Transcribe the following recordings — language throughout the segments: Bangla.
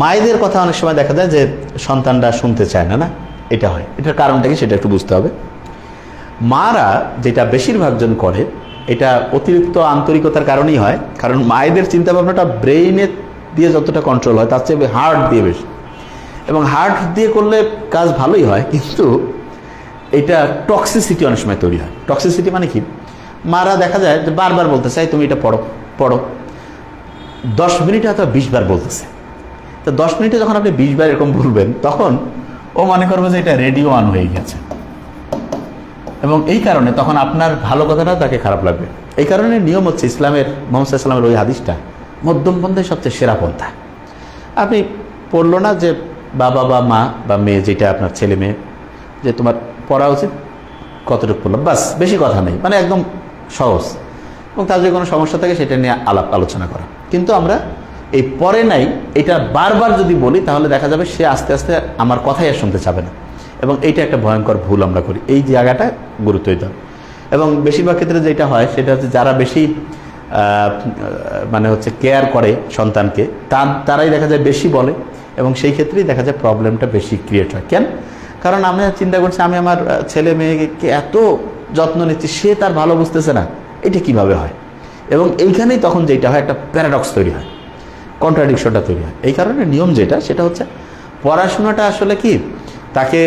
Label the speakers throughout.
Speaker 1: মায়েদের কথা অনেক সময় দেখা যায় যে সন্তানরা শুনতে চায় না না? এটা হয়। এটার কারণটা কি সেটা একটু বুঝতে হবে। মারা যেটা বেশিরভাগ জন করে, এটা অতিরিক্ত আন্তরিকতার কারণেই হয়। কারণ মায়েদের চিন্তা ভাবনাটা ব্রেইনে দিয়ে যতটা কন্ট্রোল হয়, তার চেয়ে হার্ট দিয়ে বেশি। এবং হার্ট দিয়ে করলে কাজ ভালোই হয়, কিন্তু এটা টক্সিসিটি অনেক সময় তৈরি হয়। টক্সিসিটি মানে কি? মারা দেখা যায় যে বারবার বলতে চাই তুমি এটা পড়ো পড়ো। দশ মিনিটে হয়তো বিশ বার বলতেছে। তো দশ মিনিটে যখন আপনি বিশ বার এরকম বলবেন, তখন ও মনে করবে যে এটা রেডিও অন হয়ে গেছে। এবং এই কারণে তখন আপনার ভালো কথাটা তাকে খারাপ লাগবে। এই কারণে নিয়ম হচ্ছে ইসলামের, মোহাম্মদ ইসলামের ওই হাদিসটা মধ্যম পন্থায় সবচেয়ে সেরা পন্থা। আপনি পড়ল না যে বাবা বা মা বা মেয়ে, যেটা আপনার ছেলে মেয়ে, যে তোমার পড়া উচিত, কতটুকু পড়লাম? বাস, বেশি কথা নেই মানে একদম সহজ। এবং তার যদি কোনো সমস্যা থাকে, সেটা নিয়ে আলাপ আলোচনা করা। কিন্তু আমরা এই পরে নাই, এটা বারবার যদি বলি, তাহলে দেখা যাবে সে আস্তে আস্তে আমার কথাই আর শুনতে চাবে না। এবং এইটা একটা ভয়ঙ্কর ভুল আমরা করি। এই জায়গাটা গুরুত্ব দিতে হবে। এবং বেশিরভাগ ক্ষেত্রে যেটা হয়, সেটা হচ্ছে যারা বেশি মানে হচ্ছে কেয়ার করে সন্তানকে, তার, তারাই দেখা যায় বেশি বলে। এবং সেই ক্ষেত্রেই দেখা যায় প্রবলেমটা বেশি ক্রিয়েট হয়। কেন? কারণ আমি চিন্তা করছি, আমি আমার ছেলে মেয়েকে এত যত্ন নিচ্ছি, সে তার ভালো বুঝতেছে না, এটা কীভাবে হয়? এবং এইখানেই তখন যেটা হয়, একটা প্যারাডক্স তৈরি হয়। কন্ট্রাডিকশনটা তৈরি হয়। এই কারণে নিয়ম যেটা, সেটা হচ্ছে পড়াশোনাটা আসলে কি, তাকে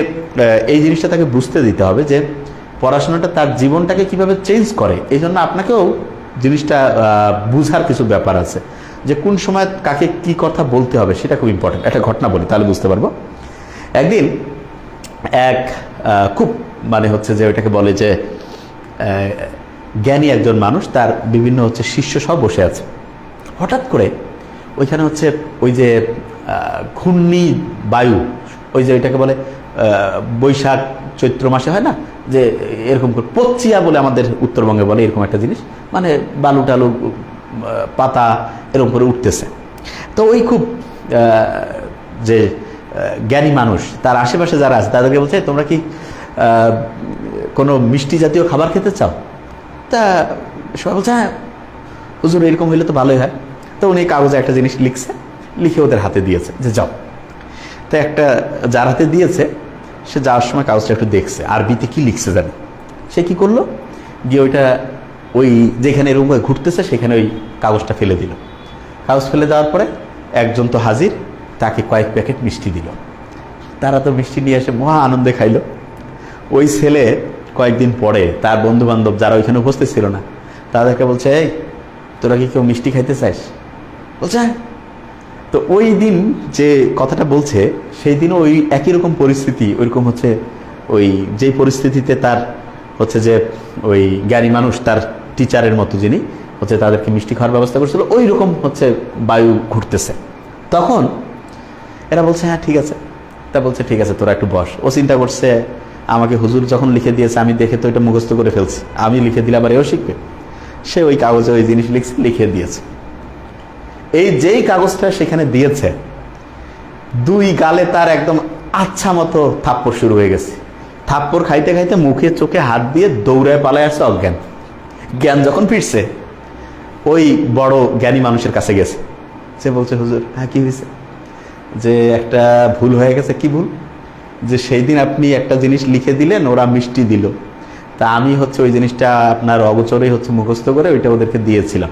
Speaker 1: এই জিনিসটা তাকে বুঝতে দিতে হবে যে পড়াশোনাটা তার জীবনটাকে কীভাবে চেঞ্জ করে। এই জন্য আপনাকেও জিনিসটা বুঝার কিছু ব্যাপার আছে যে কোন সময় কাকে কি কথা বলতে হবে, সেটা খুব ইম্পর্টেন্ট একটা ঘটনা বলি, তাহলে বুঝতে পারব। একদিন এক খুব মানে হচ্ছে যে ওইটাকে বলে যে জ্ঞানী একজন মানুষ, তার বিভিন্ন হচ্ছে শিষ্য সব বসে আছে। হঠাৎ করে ওইখানে হচ্ছে ওই যে ঘূর্ণি বায়ু, ওই যে ওইটাকে বলে বৈশাখ চৈত্র মাসে হয় না? যে এরকম করে পচ্চিয়া বলে আমাদের উত্তরবঙ্গে বলে এরকম একটা জিনিস। মানে বালু টালু পাতা এরকম করে উঠতেছে। তো ওই খুব যে জ্ঞানী মানুষ, তার আশেপাশে যারা আছে, তাদেরকে বলছে, তোমরা কি কোনো মিষ্টি জাতীয় খাবার খেতে চাও? তা সবাই বলছে হ্যাঁ হুজুর, এরকম হইলে তো ভালোই হয়। তো উনি কাগজে একটা জিনিস লিখছে, লিখে ওদের হাতে দিয়েছে, যে যাও। তো একটা, যার হাতে দিয়েছে, সে যাওয়ার সময় কাগজটা একটু দেখছে, আরবিতে কি লিখছে জানে। সে কি করল? গিয়ে ওইটা, ওই যেখানে করে ঘুরতেছে, সেখানে ওই কাগজটা ফেলে দিল। কাগজ ফেলে দেওয়ার পরে একজন তো হাজির, তাকে কয়েক প্যাকেট মিষ্টি দিল। তারা তো মিষ্টি নিয়ে এসে মহা আনন্দে খাইলো। ওই ছেলে কয়েকদিন পরে, তার বন্ধু বান্ধব যারা ওইখানে উপস্থিত ছিল না, তাদেরকে বলছে, এই, তোরা কি কেউ মিষ্টি খাইতে চাস? বলছে। তো ওই দিন যে কথাটা বলছে, সেই দিনও ওই একই রকম পরিস্থিতি, ওইরকম হচ্ছে ওই যেই পরিস্থিতিতে তার হচ্ছে যে ওই জ্ঞানী মানুষ, তার টিচারের মতো যিনি হচ্ছে তাদেরকে মিষ্টি খাওয়ার ব্যবস্থা করছিল ওই রকম হচ্ছে বায়ু ঘুরতেছে। তখন এরা বলছে হ্যাঁ ঠিক আছে। তা বলছে, ঠিক আছে, তোরা একটু বস। ও চিন্তা করছে, আমাকে হুজুর যখন লিখে দিয়েছে, আমি দেখে তো এটা মুখস্থ করে ফেলছি। আমি লিখে দিলে আবার এও শিখবে। সে ওই কাগজে ওই জিনিস লিখছে, লিখে দিয়েছে। এই যেই কাগজটা সেখানে দিয়েছে, দুই গালে তার একদম আচ্ছা মতো থাপ্পড় শুরু হয়ে গেছে। থাপ্পড় খাইতে খাইতে মুখে চোখে হাত দিয়ে দৌড়ায় পালায় আসছে অজ্ঞান। জ্ঞান যখন ফিরছে, ওই বড় জ্ঞানী মানুষের কাছে গেছে। সে বলছে, হুজুর হ্যাঁ কি হয়েছে যে একটা ভুল হয়ে গেছে, কি ভুল? যে সেই দিন আপনি একটা জিনিস লিখে দিলেন, ওরা মিষ্টি দিল। তা আমি হচ্ছে ওই জিনিসটা আপনার অগোচরেই হচ্ছে মুখস্থ করে ওইটা ওদেরকে দিয়েছিলাম।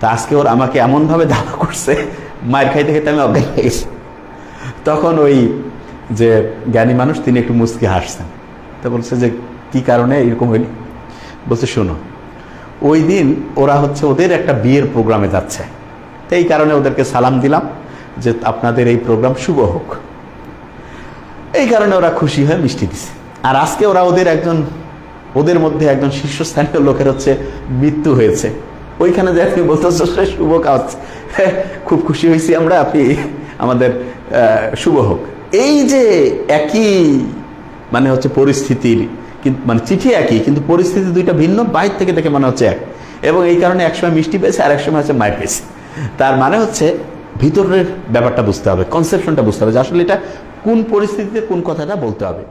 Speaker 1: তা আজকে ওর আমাকে এমনভাবে দাবা করছে, মায়ের খাইতে খাইতে আমি অজ্ঞান হয়ে গেছি। তখন ওই যে জ্ঞানী মানুষ, তিনি একটু মুচকি হাসছেন। তা বলছে যে, কি কারণে এরকম হইল? বলছে, শোনো, ওই দিন ওরা হচ্ছে ওদের একটা বিয়ের প্রোগ্রামে যাচ্ছে। এই কারণে ওদেরকে সালাম দিলাম যে, আপনাদের এই প্রোগ্রাম শুভ হোক। এই কারণে ওরা খুশি হয়ে মিষ্টি দিছে। আর আজকে ওরা ওদের একজন, ওদের মধ্যে একজন শীর্ষস্থানীয় লোকের হচ্ছে মৃত্যু হয়েছে। ওইখানে যে আপনি বলতেছ শুভ কাজ। খুব খুশি হয়েছি আমরা, আপনি আমাদের শুভ হোক। এই যে একই মানে হচ্ছে পরিস্থিতির মানে চিঠি একই, কিন্তু পরিস্থিতি দুইটা ভিন্ন বাইর থেকে দেখে মনে হচ্ছে এক। এবং এই কারণে একসময় মিষ্টি পেয়েছে, আর একসময় হচ্ছে মায়ের পেয়েছে। তার মানে হচ্ছে ভিতরের ব্যাপারটা বুঝতে হবে কনসেপশনটা বুঝতে হবে যে আসলে এটা কোন পরিস্থিতিতে কোন কথাটা বলতে হবে।